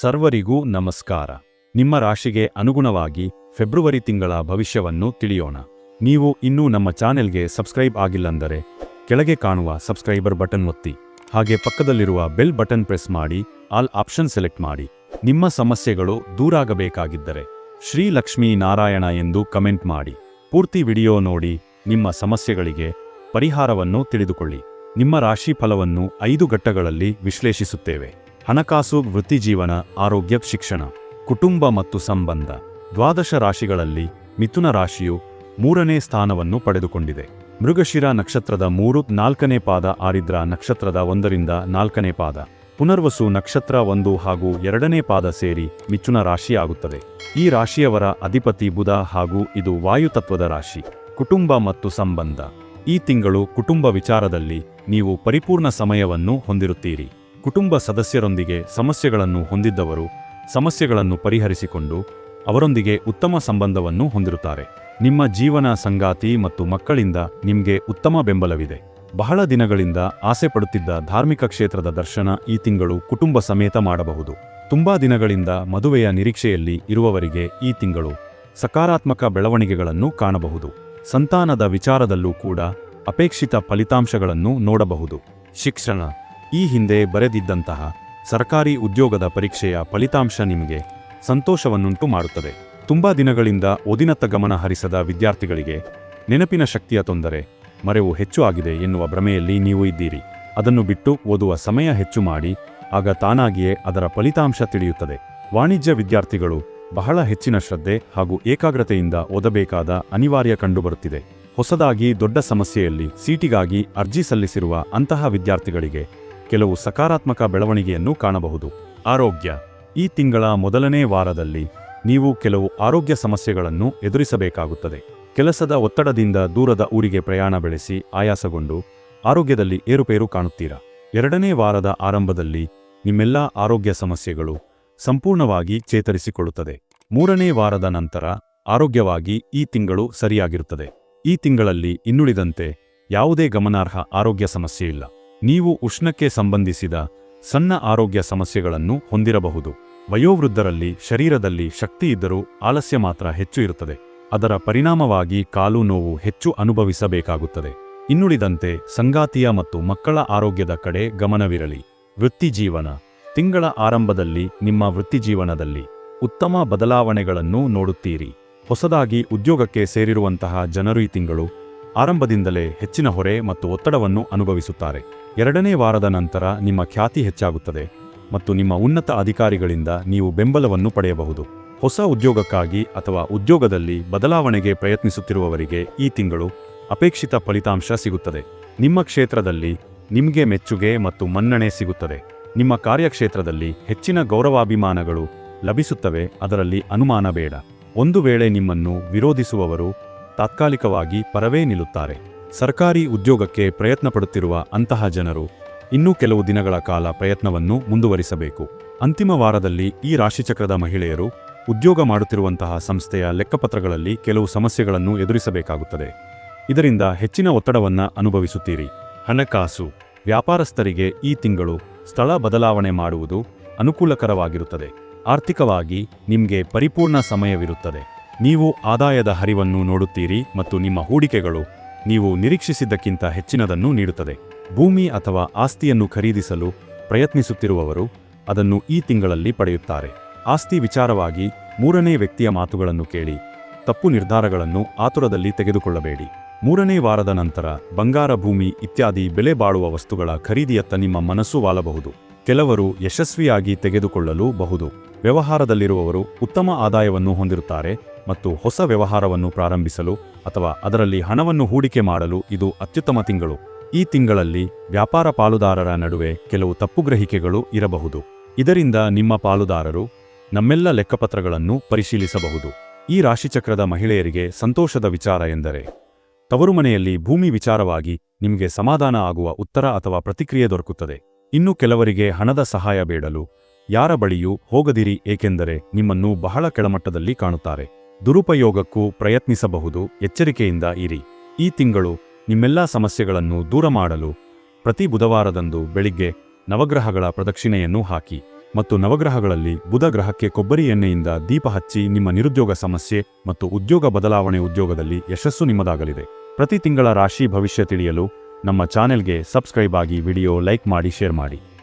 ಸರ್ವರಿಗೂ ನಮಸ್ಕಾರ. ನಿಮ್ಮ ರಾಶಿಗೆ ಅನುಗುಣವಾಗಿ ಫೆಬ್ರವರಿ ತಿಂಗಳ ಭವಿಷ್ಯವನ್ನು ತಿಳಿಯೋಣ. ನೀವು ಇನ್ನೂ ನಮ್ಮ ಚಾನೆಲ್ಗೆ ಸಬ್ಸ್ಕ್ರೈಬ್ ಆಗಿಲ್ಲಂದರೆ ಕೆಳಗೆ ಕಾಣುವ ಸಬ್ಸ್ಕ್ರೈಬರ್ ಬಟನ್ ಒತ್ತಿ. ಹಾಗೆ ಪಕ್ಕದಲ್ಲಿರುವ ಬೆಲ್ ಬಟನ್ ಪ್ರೆಸ್ ಮಾಡಿ, ಆಲ್ ಆಪ್ಷನ್ ಸೆಲೆಕ್ಟ್ ಮಾಡಿ. ನಿಮ್ಮ ಸಮಸ್ಯೆಗಳು ದೂರಾಗಬೇಕಾಗಿದ್ದರೆ ಶ್ರೀ ಲಕ್ಷ್ಮೀ ನಾರಾಯಣ ಎಂದು ಕಮೆಂಟ್ ಮಾಡಿ. ಪೂರ್ತಿ ವಿಡಿಯೋ ನೋಡಿ, ನಿಮ್ಮ ಸಮಸ್ಯೆಗಳಿಗೆ ಪರಿಹಾರವನ್ನು ತಿಳಿದುಕೊಳ್ಳಿ. ನಿಮ್ಮ ರಾಶಿ ಫಲವನ್ನು ಐದು ಘಟ್ಟಗಳಲ್ಲಿ ವಿಶ್ಲೇಷಿಸುತ್ತೇವೆ. ಹಣಕಾಸು ವೃತ್ತಿಜೀವನ ಆರೋಗ್ಯ, ಶಿಕ್ಷಣ, ಕುಟುಂಬ ಮತ್ತು ಸಂಬಂಧ ದ್ವಾದಶ ರಾಶಿಗಳಲ್ಲಿ ಮಿಥುನ ರಾಶಿಯು ಮೂರನೇ ಸ್ಥಾನವನ್ನು ಪಡೆದುಕೊಂಡಿದೆ. ಮೃಗಶಿರ ನಕ್ಷತ್ರದ ಮೂರು, ನಾಲ್ಕನೇ ಪಾದ, ಆರಿದ್ರ ನಕ್ಷತ್ರದ ಒಂದರಿಂದ ನಾಲ್ಕನೇ ಪಾದ, ಪುನರ್ವಸು ನಕ್ಷತ್ರ ಒಂದು ಹಾಗೂ ಎರಡನೇ ಪಾದ ಸೇರಿ ಮಿಥುನ ರಾಶಿಯಾಗುತ್ತದೆ. ಈ ರಾಶಿಯವರ ಅಧಿಪತಿ ಬುಧ ಹಾಗೂ ಇದು ವಾಯುತತ್ವದ ರಾಶಿ, ಕುಟುಂಬ ಮತ್ತು ಸಂಬಂಧ. ಈ ತಿಂಗಳು ಕುಟುಂಬ ವಿಚಾರದಲ್ಲಿ ನೀವು ಪರಿಪೂರ್ಣ ಸಮಯವನ್ನು ಹೊಂದಿರುತ್ತೀರಿ. ಕುಟುಂಬ ಸದಸ್ಯರೊಂದಿಗೆ ಸಮಸ್ಯೆಗಳನ್ನು ಹೊಂದಿದ್ದವರು ಸಮಸ್ಯೆಗಳನ್ನು ಪರಿಹರಿಸಿಕೊಂಡು ಅವರೊಂದಿಗೆ ಉತ್ತಮ ಸಂಬಂಧವನ್ನು ಹೊಂದಿರುತ್ತಾರೆ. ನಿಮ್ಮ ಜೀವನ ಸಂಗಾತಿ ಮತ್ತು ಮಕ್ಕಳಿಂದ ನಿಮಗೆ ಉತ್ತಮ ಬೆಂಬಲವಿದೆ. ಬಹಳ ದಿನಗಳಿಂದ ಆಸೆ ಪಡುತ್ತಿದ್ದ ಧಾರ್ಮಿಕ ಕ್ಷೇತ್ರದ ದರ್ಶನ ಈ ತಿಂಗಳು ಕುಟುಂಬ ಸಮೇತ ಮಾಡಬಹುದು. ತುಂಬಾ ದಿನಗಳಿಂದ ಮದುವೆಯ ನಿರೀಕ್ಷೆಯಲ್ಲಿ ಇರುವವರಿಗೆ ಈ ತಿಂಗಳು ಸಕಾರಾತ್ಮಕ ಬೆಳವಣಿಗೆಗಳನ್ನು ಕಾಣಬಹುದು. ಸಂತಾನದ ವಿಚಾರದಲ್ಲೂ ಕೂಡ ಅಪೇಕ್ಷಿತ ಫಲಿತಾಂಶಗಳನ್ನು ನೋಡಬಹುದು. ಶಿಕ್ಷಣ ಈ ಹಿಂದೆ ಬರೆದಿದ್ದಂತಹ ಸರ್ಕಾರಿ ಉದ್ಯೋಗದ ಪರೀಕ್ಷೆಯ ಫಲಿತಾಂಶ ನಿಮಗೆ ಸಂತೋಷವನ್ನುಂಟು ಮಾಡುತ್ತದೆ. ತುಂಬಾ ದಿನಗಳಿಂದ ಓದಿನತ್ತ ಗಮನ ಹರಿಸದ ವಿದ್ಯಾರ್ಥಿಗಳಿಗೆ ನೆನಪಿನ ಶಕ್ತಿಯ ತೊಂದರೆ, ಮರೆವು ಹೆಚ್ಚು ಆಗಿದೆ ಎನ್ನುವ ಭ್ರಮೆಯಲ್ಲಿ ನೀವು ಇದ್ದೀರಿ. ಅದನ್ನು ಬಿಟ್ಟು ಓದುವ ಸಮಯ ಹೆಚ್ಚು ಮಾಡಿ, ಆಗ ತಾನಾಗಿಯೇ ಅದರ ಫಲಿತಾಂಶ ತಿಳಿಯುತ್ತದೆ. ವಾಣಿಜ್ಯ ವಿದ್ಯಾರ್ಥಿಗಳು ಬಹಳ ಹೆಚ್ಚಿನ ಶ್ರದ್ಧೆ ಹಾಗೂ ಏಕಾಗ್ರತೆಯಿಂದ ಓದಬೇಕಾದ ಅನಿವಾರ್ಯ ಕಂಡುಬರುತ್ತಿದೆ. ಹೊಸದಾಗಿ ದೊಡ್ಡ ಸಮಸ್ಯೆಯಲ್ಲಿ ಸೀಟಿಗಾಗಿ ಅರ್ಜಿ ಸಲ್ಲಿಸಿರುವ ಅಂತಹ ವಿದ್ಯಾರ್ಥಿಗಳಿಗೆ ಕೆಲವು ಸಕಾರಾತ್ಮಕ ಬೆಳವಣಿಗೆಯನ್ನು ಕಾಣಬಹುದು. ಆರೋಗ್ಯ. ಈ ತಿಂಗಳ ಮೊದಲನೇ ವಾರದಲ್ಲಿ ನೀವು ಕೆಲವು ಆರೋಗ್ಯ ಸಮಸ್ಯೆಗಳನ್ನು ಎದುರಿಸಬೇಕಾಗುತ್ತದೆ. ಕೆಲಸದ ಒತ್ತಡದಿಂದ ದೂರದ ಊರಿಗೆ ಪ್ರಯಾಣ ಬೆಳೆಸಿ ಆಯಾಸಗೊಂಡು ಆರೋಗ್ಯದಲ್ಲಿ ಏರುಪೇರು ಕಾಣುತ್ತೀರಾ? ಎರಡನೇ ವಾರದ ಆರಂಭದಲ್ಲಿ ನಿಮ್ಮೆಲ್ಲ ಆರೋಗ್ಯ ಸಮಸ್ಯೆಗಳು ಸಂಪೂರ್ಣವಾಗಿ ಚೇತರಿಸಿಕೊಳ್ಳುತ್ತದೆ. ಮೂರನೇ ವಾರದ ನಂತರ ಆರೋಗ್ಯವಾಗಿ ಈ ತಿಂಗಳು ಸರಿಯಾಗಿರುತ್ತದೆ. ಈ ತಿಂಗಳಲ್ಲಿ ಇನ್ನುಳಿದಂತೆ ಯಾವುದೇ ಗಮನಾರ್ಹ ಆರೋಗ್ಯ ಸಮಸ್ಯೆ ಇಲ್ಲ. ನೀವು ಉಷ್ಣಕ್ಕೆ ಸಂಬಂಧಿಸಿದ ಸಣ್ಣ ಆರೋಗ್ಯ ಸಮಸ್ಯೆಗಳನ್ನು ಹೊಂದಿರಬಹುದು. ವಯೋವೃದ್ಧರಲ್ಲಿ, ಶರೀರದಲ್ಲಿ ಶಕ್ತಿ ಇದ್ದರೂ ಆಲಸ್ಯ ಮಾತ್ರ ಹೆಚ್ಚು ಇರುತ್ತದೆ. ಅದರ ಪರಿಣಾಮವಾಗಿ ಕಾಲು ನೋವು ಹೆಚ್ಚು ಅನುಭವಿಸಬೇಕಾಗುತ್ತದೆ. ಇನ್ನುಳಿದಂತೆ ಸಂಗಾತಿಯ ಮತ್ತು ಮಕ್ಕಳ ಆರೋಗ್ಯದ ಕಡೆ ಗಮನವಿರಲಿ. ವೃತ್ತಿಜೀವನ ತಿಂಗಳ ಆರಂಭದಲ್ಲಿ ನಿಮ್ಮ ವೃತ್ತಿಜೀವನದಲ್ಲಿ ಉತ್ತಮ ಬದಲಾವಣೆಗಳನ್ನು ನೋಡುತ್ತೀರಿ. ಹೊಸದಾಗಿ ಉದ್ಯೋಗಕ್ಕೆ ಸೇರಿರುವಂತಹ ಜನರು ಈ ತಿಂಗಳು ಆರಂಭದಿಂದಲೇ ಹೆಚ್ಚಿನ ಹೊರೆ ಮತ್ತು ಒತ್ತಡವನ್ನು ಅನುಭವಿಸುತ್ತಾರೆ. ಎರಡನೇ ವಾರದ ನಂತರ ನಿಮ್ಮ ಖ್ಯಾತಿ ಹೆಚ್ಚಾಗುತ್ತದೆ ಮತ್ತು ನಿಮ್ಮ ಉನ್ನತ ಅಧಿಕಾರಿಗಳಿಂದ ನೀವು ಬೆಂಬಲವನ್ನು ಪಡೆಯಬಹುದು. ಹೊಸ ಉದ್ಯೋಗಕ್ಕಾಗಿ ಅಥವಾ ಉದ್ಯೋಗದಲ್ಲಿ ಬದಲಾವಣೆಗೆ ಪ್ರಯತ್ನಿಸುತ್ತಿರುವವರಿಗೆ ಈ ತಿಂಗಳು ಅಪೇಕ್ಷಿತ ಫಲಿತಾಂಶ ಸಿಗುತ್ತದೆ. ನಿಮ್ಮ ಕ್ಷೇತ್ರದಲ್ಲಿ ನಿಮಗೆ ಮೆಚ್ಚುಗೆ ಮತ್ತು ಮನ್ನಣೆ ಸಿಗುತ್ತದೆ. ನಿಮ್ಮ ಕಾರ್ಯಕ್ಷೇತ್ರದಲ್ಲಿ ಹೆಚ್ಚಿನ ಗೌರವಾಭಿಮಾನಗಳು ಲಭಿಸುತ್ತವೆ, ಅದರಲ್ಲಿ ಅನುಮಾನ ಬೇಡ. ಒಂದು ವೇಳೆ ನಿಮ್ಮನ್ನು ವಿರೋಧಿಸುವವರು ತಾತ್ಕಾಲಿಕವಾಗಿ ಪರವೇ ನಿಲ್ಲುತ್ತಾರೆ. ಸರ್ಕಾರಿ ಉದ್ಯೋಗಕ್ಕೆ ಪ್ರಯತ್ನ ಪಡುತ್ತಿರುವ ಅಂತಹ ಜನರು ಇನ್ನೂ ಕೆಲವು ದಿನಗಳ ಕಾಲ ಪ್ರಯತ್ನವನ್ನು ಮುಂದುವರಿಸಬೇಕು. ಅಂತಿಮ ವಾರದಲ್ಲಿ ಈ ರಾಶಿಚಕ್ರದ ಮಹಿಳೆಯರು ಉದ್ಯೋಗ ಮಾಡುತ್ತಿರುವಂತಹ ಸಂಸ್ಥೆಯ ಲೆಕ್ಕಪತ್ರಗಳಲ್ಲಿ ಕೆಲವು ಸಮಸ್ಯೆಗಳನ್ನು ಎದುರಿಸಬೇಕಾಗುತ್ತದೆ. ಇದರಿಂದ ಹೆಚ್ಚಿನ ಒತ್ತಡವನ್ನು ಅನುಭವಿಸುತ್ತೀರಿ. ಹಣಕಾಸು, ವ್ಯಾಪಾರಸ್ಥರಿಗೆ ಈ ತಿಂಗಳು ಸ್ಥಳ ಬದಲಾವಣೆ ಮಾಡುವುದು ಅನುಕೂಲಕರವಾಗಿರುತ್ತದೆ. ಆರ್ಥಿಕವಾಗಿ ನಿಮಗೆ ಪರಿಪೂರ್ಣ ಸಮಯವಿರುತ್ತದೆ. ನೀವು ಆದಾಯದ ಹರಿವನ್ನು ನೋಡುತ್ತೀರಿ ಮತ್ತು ನಿಮ್ಮ ಹೂಡಿಕೆಗಳು ನೀವು ನಿರೀಕ್ಷಿಸಿದ್ದಕ್ಕಿಂತ ಹೆಚ್ಚಿನದನ್ನು ನೀಡುತ್ತದೆ. ಭೂಮಿ ಅಥವಾ ಆಸ್ತಿಯನ್ನು ಖರೀದಿಸಲು ಪ್ರಯತ್ನಿಸುತ್ತಿರುವವರು ಅದನ್ನು ಈ ತಿಂಗಳಲ್ಲಿ ಪಡೆಯುತ್ತಾರೆ. ಆಸ್ತಿ ವಿಚಾರವಾಗಿ ಮೂರನೇ ವ್ಯಕ್ತಿಯ ಮಾತುಗಳನ್ನು ಕೇಳಿ, ತಪ್ಪು ನಿರ್ಧಾರಗಳನ್ನು ಆತುರದಲ್ಲಿ ತೆಗೆದುಕೊಳ್ಳಬೇಡಿ. ಮೂರನೇ ವಾರದ ನಂತರ ಬಂಗಾರ ಭೂಮಿ ಇತ್ಯಾದಿ ಬೆಲೆ ಬಾಳುವ ವಸ್ತುಗಳ ಖರೀದಿಯತ್ತ ನಿಮ್ಮ ಮನಸ್ಸು ವಾಲಬಹುದು. ಕೆಲವರು ಯಶಸ್ವಿಯಾಗಿ ತೆಗೆದುಕೊಳ್ಳಲು ಬಹುದು. ವ್ಯವಹಾರದಲ್ಲಿರುವವರು ಉತ್ತಮ ಆದಾಯವನ್ನು ಹೊಂದಿರುತ್ತಾರೆ ಮತ್ತು ಹೊಸ ವ್ಯವಹಾರವನ್ನು ಪ್ರಾರಂಭಿಸಲು ಅಥವಾ ಅದರಲ್ಲಿ ಹಣವನ್ನು ಹೂಡಿಕೆ ಮಾಡಲು ಇದು ಅತ್ಯುತ್ತಮ ತಿಂಗಳು. ಈ ತಿಂಗಳಲ್ಲಿ ವ್ಯಾಪಾರ ಪಾಲುದಾರರ ನಡುವೆ ಕೆಲವು ತಪ್ಪುಗ್ರಹಿಕೆಗಳು ಇರಬಹುದು. ಇದರಿಂದ ನಿಮ್ಮ ಪಾಲುದಾರರು ನಮ್ಮೆಲ್ಲ ಲೆಕ್ಕಪತ್ರಗಳನ್ನು ಪರಿಶೀಲಿಸಬಹುದು. ಈ ರಾಶಿಚಕ್ರದ ಮಹಿಳೆಯರಿಗೆ ಸಂತೋಷದ ವಿಚಾರ ಎಂದರೆ, ತವರು ಮನೆಯಲ್ಲಿ ಭೂಮಿ ವಿಚಾರವಾಗಿ ನಿಮಗೆ ಸಮಾಧಾನ ಆಗುವ ಉತ್ತರ ಅಥವಾ ಪ್ರತಿಕ್ರಿಯೆ ದೊರಕುತ್ತದೆ. ಇನ್ನು ಕೆಲವರಿಗೆ ಹಣದ ಸಹಾಯ ಬೇಡಲು ಯಾರ ಬಳಿಯೂ ಹೋಗದಿರಿ ಏಕೆಂದರೆ ನಿಮ್ಮನ್ನು ಬಹಳ ಕೆಳಮಟ್ಟದಲ್ಲಿ ಕಾಣುತ್ತಾರೆ. ದುರುಪಯೋಗಕ್ಕೂ ಪ್ರಯತ್ನಿಸಬಹುದು, ಎಚ್ಚರಿಕೆಯಿಂದ ಇರಿ. ಈ ತಿಂಗಳು ನಿಮ್ಮೆಲ್ಲಾ ಸಮಸ್ಯೆಗಳನ್ನು ದೂರ ಮಾಡಲು ಪ್ರತಿ ಬುಧವಾರದಂದು ಬೆಳಿಗ್ಗೆ ನವಗ್ರಹಗಳ ಪ್ರದಕ್ಷಿಣೆಯನ್ನು ಹಾಕಿ ಮತ್ತು ನವಗ್ರಹಗಳಲ್ಲಿ ಬುಧ ಗ್ರಹಕ್ಕೆ ಕೊಬ್ಬರಿ ಎಣ್ಣೆಯಿಂದ ದೀಪ ಹಚ್ಚಿ ನಿಮ್ಮ ನಿರುದ್ಯೋಗ ಸಮಸ್ಯೆ ಮತ್ತು ಉದ್ಯೋಗ ಬದಲಾವಣೆ ಉದ್ಯೋಗದಲ್ಲಿ ಯಶಸ್ಸು ನಿಮ್ಮದಾಗಲಿದೆ. ಪ್ರತಿ ತಿಂಗಳ ರಾಶಿ ಭವಿಷ್ಯ ತಿಳಿಯಲು ನಮ್ಮ ಚಾನೆಲ್ಗೆ ಸಬ್ಸ್ಕ್ರೈಬ್ ಆಗಿ ವಿಡಿಯೋ ಲೈಕ್ ಮಾಡಿ, ಶೇರ್ ಮಾಡಿ.